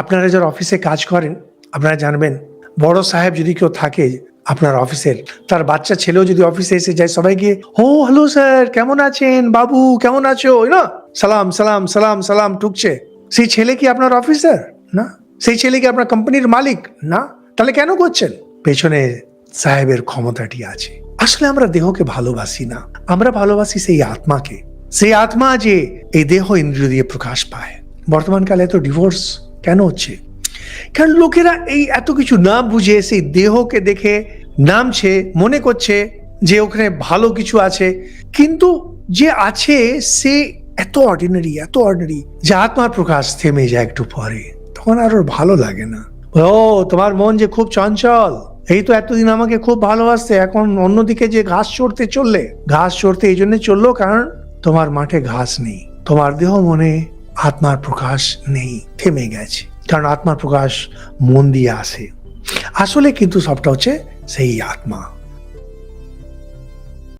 আপনারা যারা অফিসে কাজ করেন, আপনারা জানবেন, বড় সাহেব যদি কেউ থাকে আপনার অফিসের, তার বাচ্চা ছেলেও যদি অফিসে এসে যায়, সবাই গিয়ে, ও হ্যালো স্যার কেমন আছেন? বাবু, কেমন আছো? না, সালাম সালাম সালাম সালাম ঠুকছে সেই ছেলে কি আপনার অফিসার? না, সেই ছেলে কি আপনার কোম্পানির মালিক? না, তাহলে কেন করছেন? পেছনে সাহেবের ক্ষমতাটি আছে। আসলে আমরা দেহকে ভালোবাসি না, আমরা ভালোবাসি সেই আত্মাকে। সেই আত্মা যে এই দেহ ইন্দ্রিয় দিয়ে প্রকাশ পায়। বর্তমানকালে এত ডিভোর্স কেন হচ্ছে? কারণ লোকেরা এই এত কিছু না বুঝে সেই দেহকে দেখে নামছে, মনে করছে যে ওখানে ভালো কিছু আছে। কিন্তু যে আছে সে এত অর্ডিনারি এত অর্ডিনারি যে আত্মার প্রকাশ থেমে যায় একটু পরে। তখন আর ভালো লাগে না। ও, তোমার মন যে খুব চঞ্চল। এই তো এতদিন আমাকে খুব ভালোবাসতে। এখন অন্যদিকে যে ঘাস চড়তে চললে, ঘাস চড়তে এই জন্য চলল কারণ তোমার মাঠে ঘাস নেই। তোমার দেহ মনে আত্মার প্রকাশ নেই, থেমে গেছে। কারণ আত্মার প্রকাশ মন দিয়ে আসে। আসলে কিন্তু সবটা হচ্ছে সেই আত্মা।